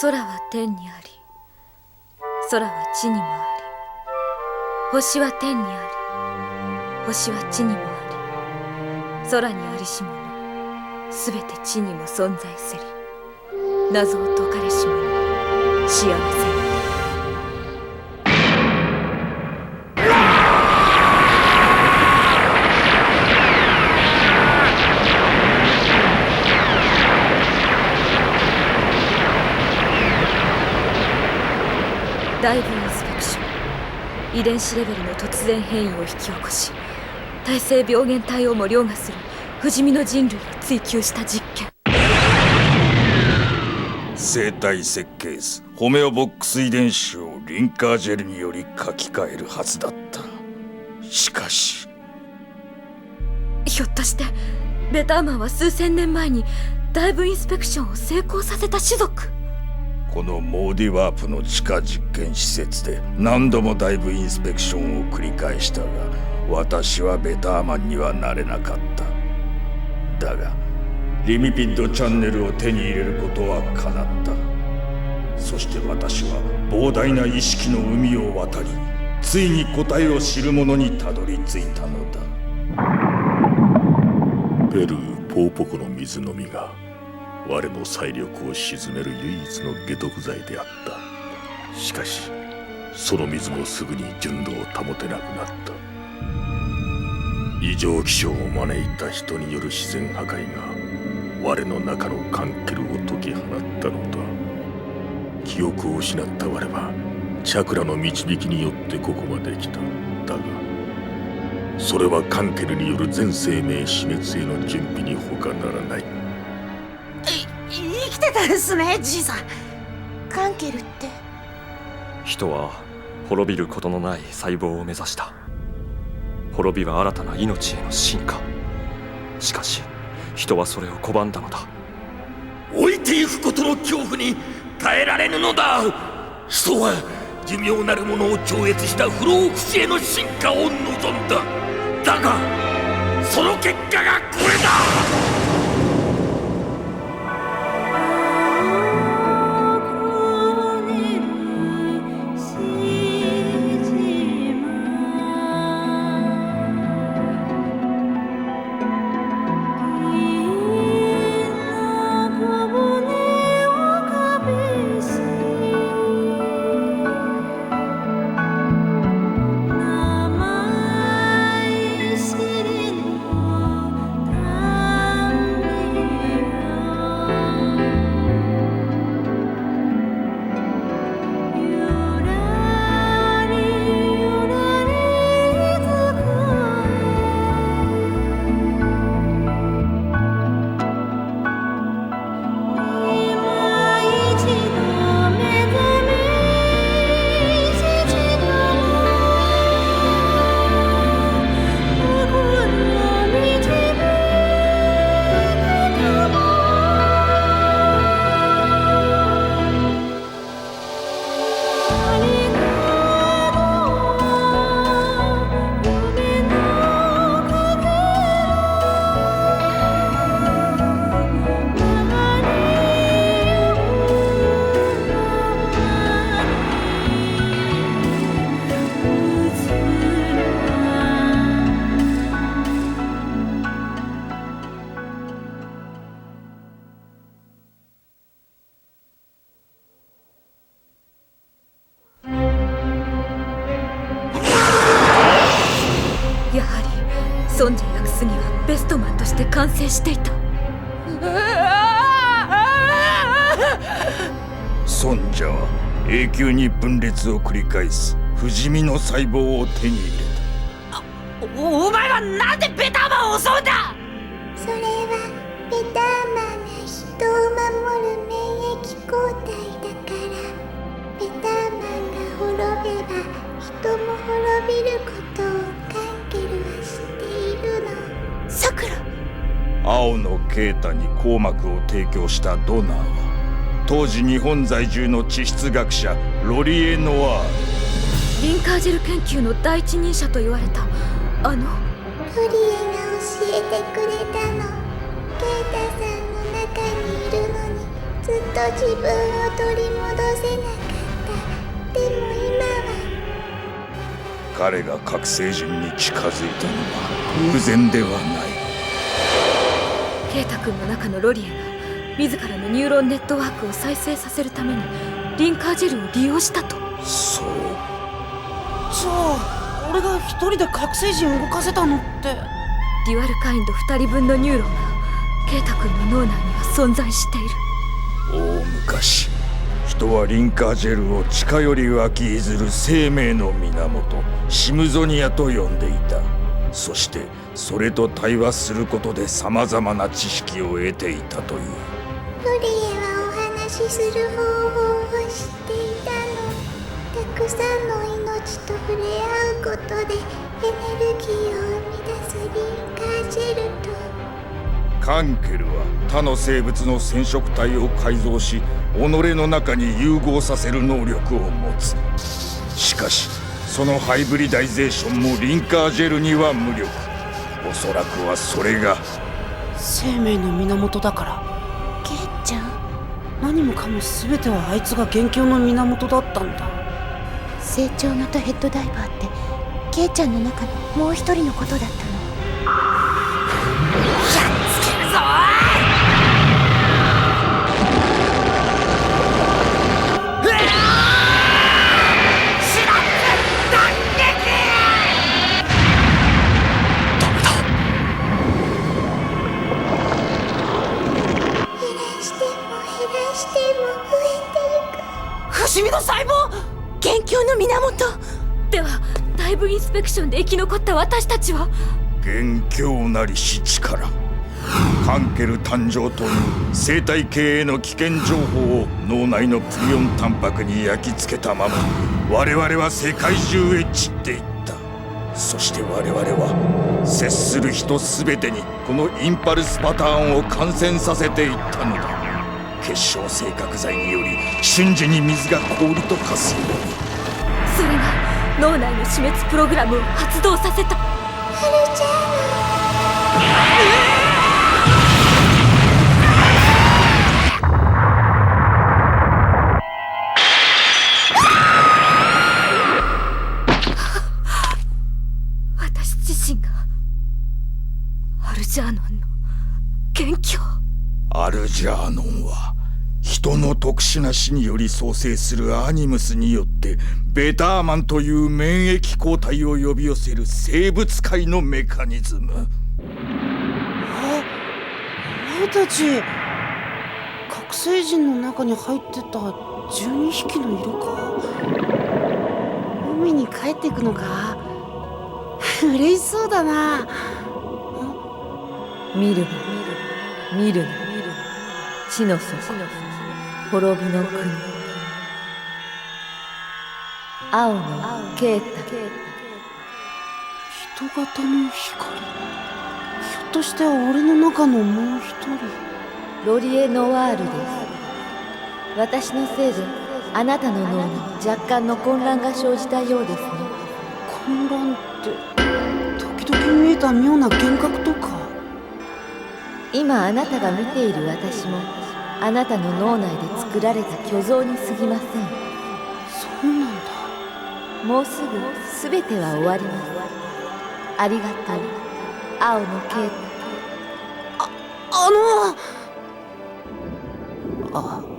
空は天にあり空は地にもあり星は天にあり星は地にもあり空にありし者すべて地にも存在せり謎を解かれし者幸せ。にりダイブインスペクション。遺伝子レベルの突然変異を引き起こし耐性病原体をも凌駕する不死身の人類を追求した実験。生体設計図ホメオボックス遺伝子をリンカージェルにより書き換えるはずだった。しかし。ひょっとしてベターマンは数千年前にダイブインスペクションを成功させた種族？このモーディワープの地下実験施設で何度もダイブインスペクションを繰り返したが私はベターマンにはなれなかった。だがリミピッドチャンネルを手に入れることは叶った。そして私は膨大な意識の海を渡りついに答えを知る者にたどり着いたのだ。ペルーポーポコの水飲みが我の財力を鎮める唯一の解毒剤であった。しかしその水もすぐに純度を保てなくなった。異常気象を招いた人による自然破壊が我の中のカンケルを解き放ったのだ。記憶を失った我はチャクラの導きによってここまで来た。だがそれはカンケルによる全生命死滅への準備に他ならない。たんですねじいさん。カンケルって。人は滅びることのない細胞を目指した。滅びは新たな命への進化。しかし人はそれを拒んだのだ。置いていくことの恐怖に耐えられぬのだ。人は寿命なるものを超越した不老不死への進化を望んだ。だがその結果がこれだを繰り返す不死身の細胞を手に入れた。おお前はなんでベターマンを襲うんだ！それはベターマンが人を守る免疫抗体だからベターマンが滅べば人も滅びることをカンケルは知っているの。さくら。青のケータに硬膜を提供したドナーは当時日本在住の地質学者ロリエ・ノワールリンカージェル研究の第一人者と言われたあの？ロリエが教えてくれたの。ケイタさんの中にいるのにずっとと自分を取り戻せなかった。でも今は。彼が覚醒人に近づいたのは偶然ではない。ケイタ君の中のロリエが自らのニューロンネットワークを再生させるためにリンカージェルを利用したと。そう。じゃあ俺が一人で覚醒人動かせたのって。デュアルカインド2人分のニューロンがケイタ君の脳内には存在している。大昔人はリンカージェルを近より湧き出る生命の源シムゾニアと呼んでいた。そしてそれと対話することでさまざまな知識を得ていたという。ロリエはお話しする方くさんの命と触れ合うことでエネルギーを生み出すリンカージェルと。カンケルは他の生物の染色体を改造し己の中に融合させる能力を持つ。しかしそのハイブリダイゼーションもリンカージェルには無力。おそらくはそれが。生命の源だから。ケイちゃん。何もかも全てはあいつが元凶の源だったんだ成長型ヘッドダイバーってケイちゃんの中のもう一人のことだったの。減らしても減らしても増えてゆく。不 死身の細胞元凶の源。ではダイブインスペクションで生き残った私たちは？元凶なりし力カンケル誕生という生態系への危険情報を脳内のプリオンタンパクに焼き付けたまま我々は世界中へ散っていった。そして我々は接する人全てにこのインパルスパターンを感染させていったのだ。結晶性覚剤により瞬時に水が氷と化す。ようにそれが脳内の死滅プログラムを発動させた。はるちゃん。私殊な死により創生するアニムスによってベターマンという免疫抗体を呼び寄せる生物界のメカニズム。お前たち覚醒人の中に入ってた12匹の色か海に帰ってくのか？嬉しそうだな。見るな見るな。地の底滅びの国。青のケータ。人型の光。ひょっとして俺の中のもう一人。ロリエ・ノワールです。私のせいであなたの脳に若干の混乱が生じたようですね。混乱って時々見えた妙な幻覚とか。今あなたが見ている私もあなたの脳内で作られた虚像に過ぎません。そうなんだ。もうすぐ全ては終わります。ありがとう。青のケーあの。あ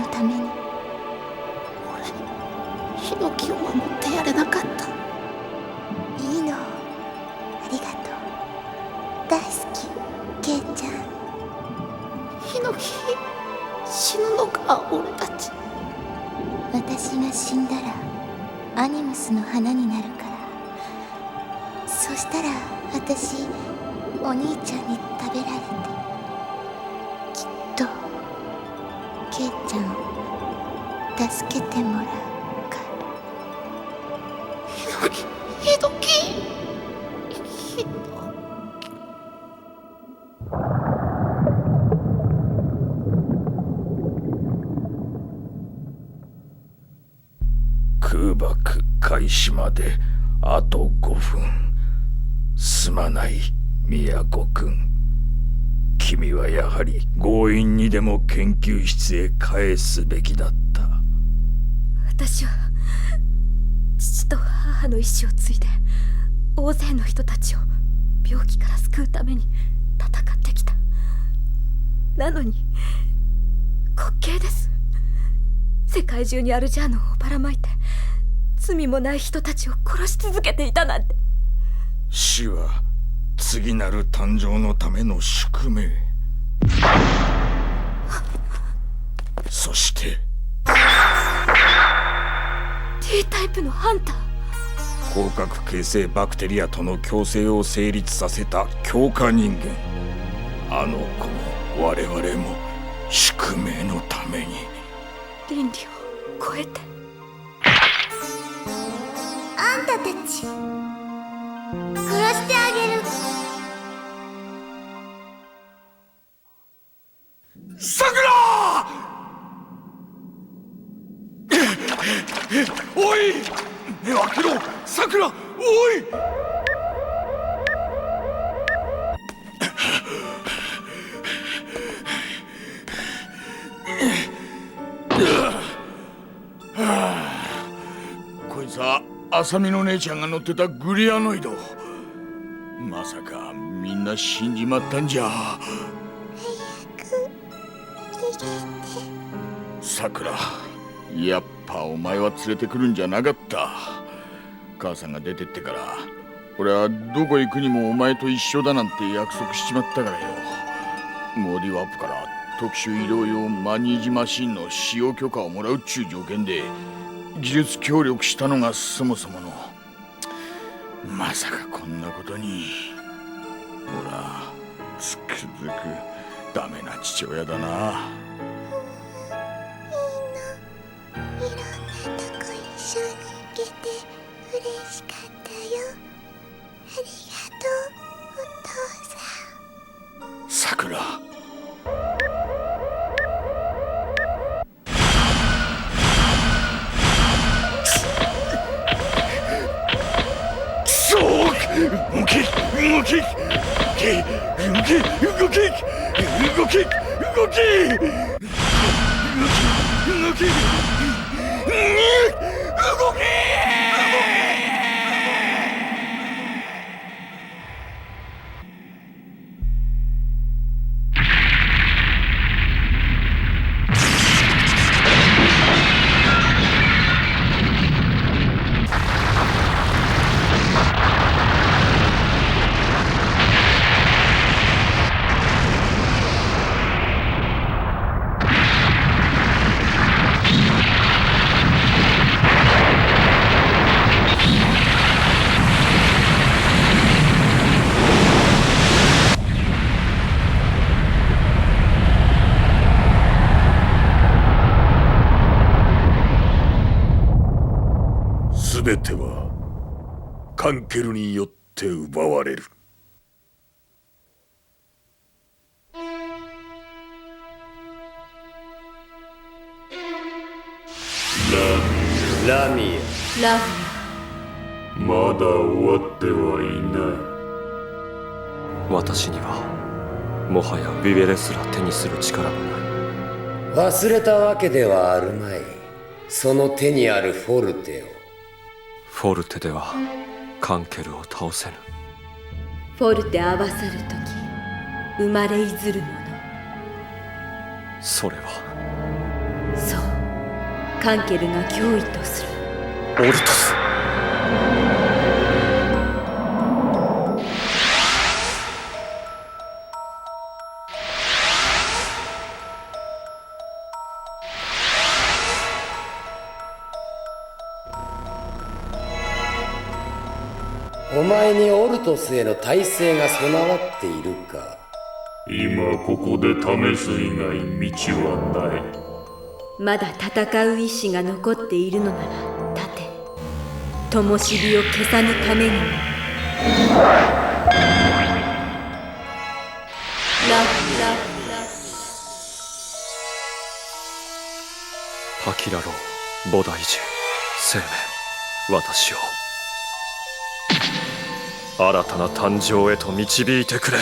のために。俺ヒノキを守ってやれなかった。いいの。ありがとう。大好きケイちゃん。ヒノキ死ぬのか俺たち。私が死んだらアニムスの花になるから。そしたら私お兄ちゃんに食べられてきっとケイちゃんを助けてもらうからひどきひど空爆開始まであと5分すまない宮古君君はやはり強引にでも研究室へ返すべきだった。私は父と母の意志を継いで大勢の人たちを病気から救うために戦ってきた。なのに滑稽です。世界中にアルジャーノンをばらまいて罪もない人たちを殺し続けていたなんて。死は次なる誕生のための宿命。そして T タイプのハンター。広角形成バクテリアとの共生を成立させた強化人間。あの子も我々も宿命のために。倫理を超えて。あんたたちこいつは浅見の姉ちゃんが乗ってたグリアノイド。まさかみんな死んじまったんじゃ。さくらやっぱお前は連れてくるんじゃなかった。母さんが出てってから俺はどこ行くにもお前と一緒だなんて約束しちまったからよ。モーディワップから特殊医療用マニージマシンの使用許可をもらうっちゅう条件で技術協力したのがそもそもの。まさかこんなことに。ほらつくづくダメな父親だな。ラミラまだ終わってはいない。私にはもはやビベレすら手にする力もない。ア忘れたわけではあるまい。その手にあるフォルテを。フォルテではカンケルを倒せぬ。フォルテ合わさる時生まれいずるもそれはのそうカンケルが脅威とする。オルトス。お前にオルトスへの耐性が備わっているか。今ここで試す以外道はない。まだ戦う意志が残っているのなら立て。灯火を消さぬためにも。ララパキラロー菩提樹生命私を新たな誕生へと導いてくれ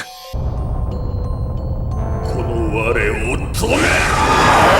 この我を止め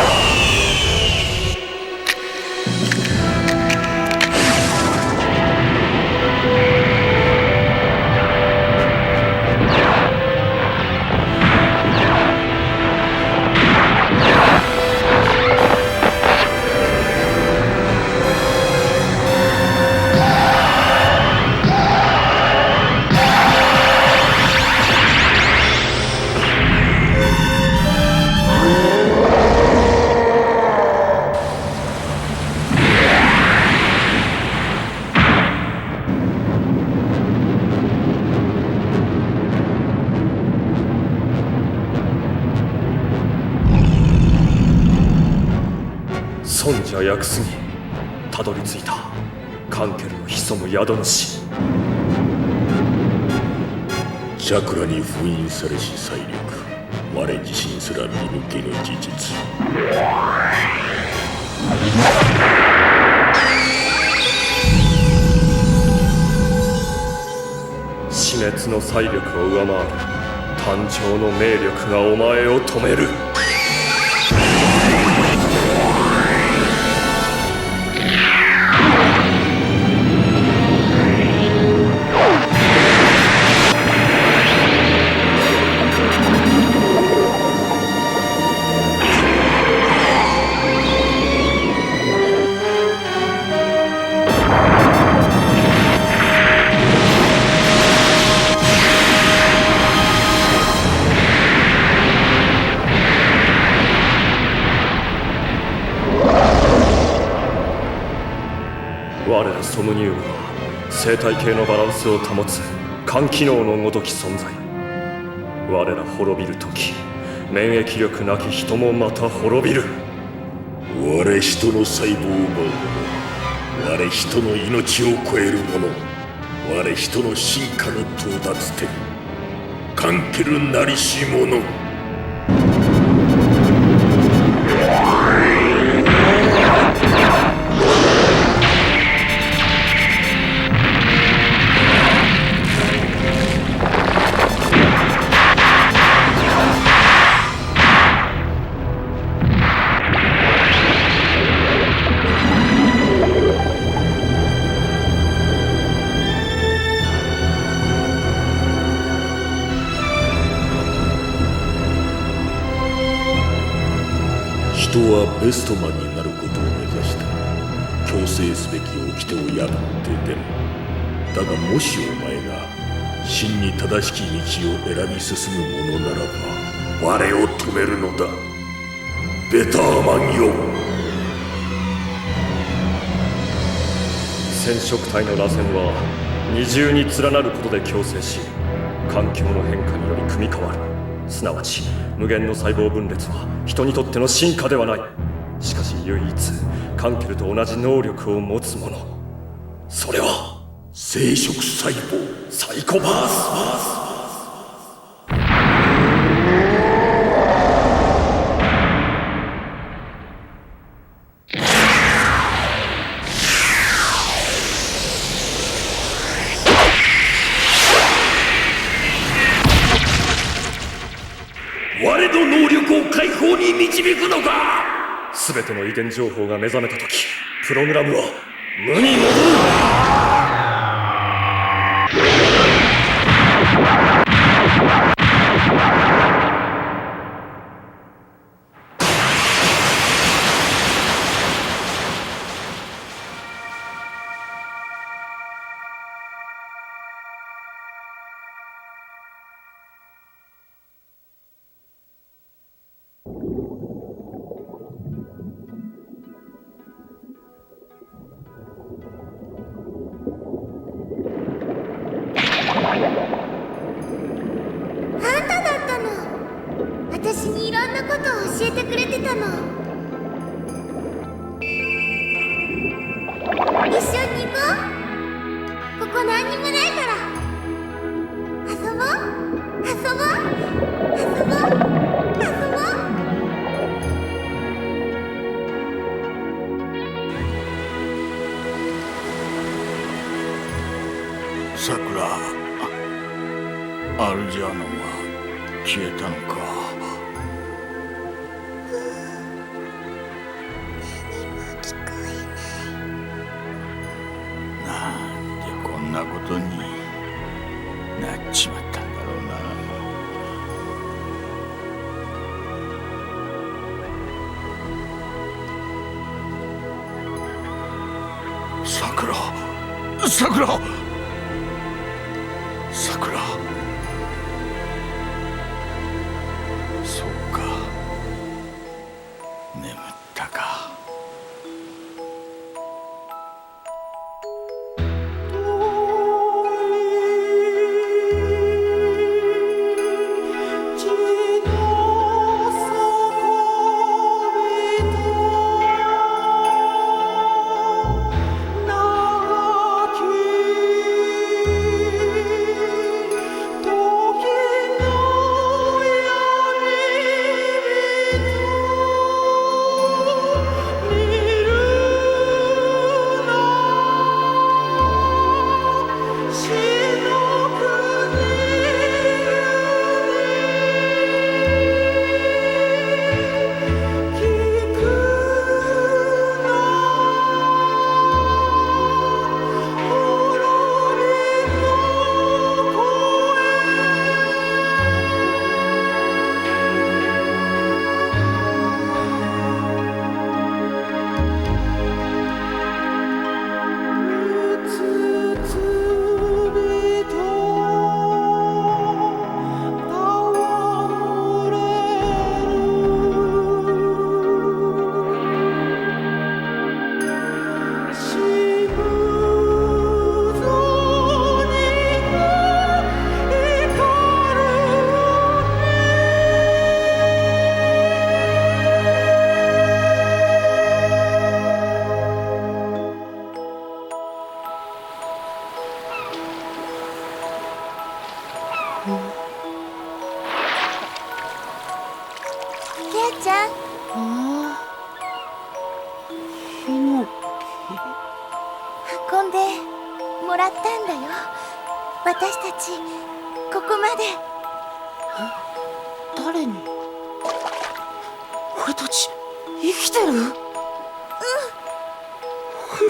尊者薬すにたどり着いた。カンケルの潜む宿主。チャクラに封印されし勢力我自身すら見抜けぬ事実。死滅の勢力を上回る誕生の命力がお前を止める生態系のバランスを保つ肝機能のごとき存在。我ら滅びる時免疫力なき人もまた滅びる。我人の細胞を奪う者我人の命を超える者我人の進化の到達点。カンケルなりし者ベストマンになることを目指した強制すべき掟を破ってでもだがもしお前が真に正しき道を選び進む者ならば我を止めるのだ。ベターマンよ。染色体の螺旋は二重に連なることで共生し環境の変化により組み変わる。すなわち無限の細胞分裂は人にとっての進化ではない。しかし唯一カンケルと同じ能力を持つ者。それは生殖細胞サイコバース。全ての遺伝情報が目覚めた時プログラムは無に戻る桜。桜。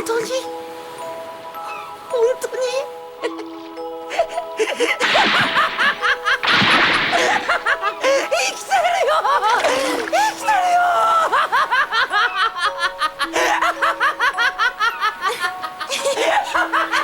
当に？本当に？生きてるよ！生きてるよ！ハハハハハ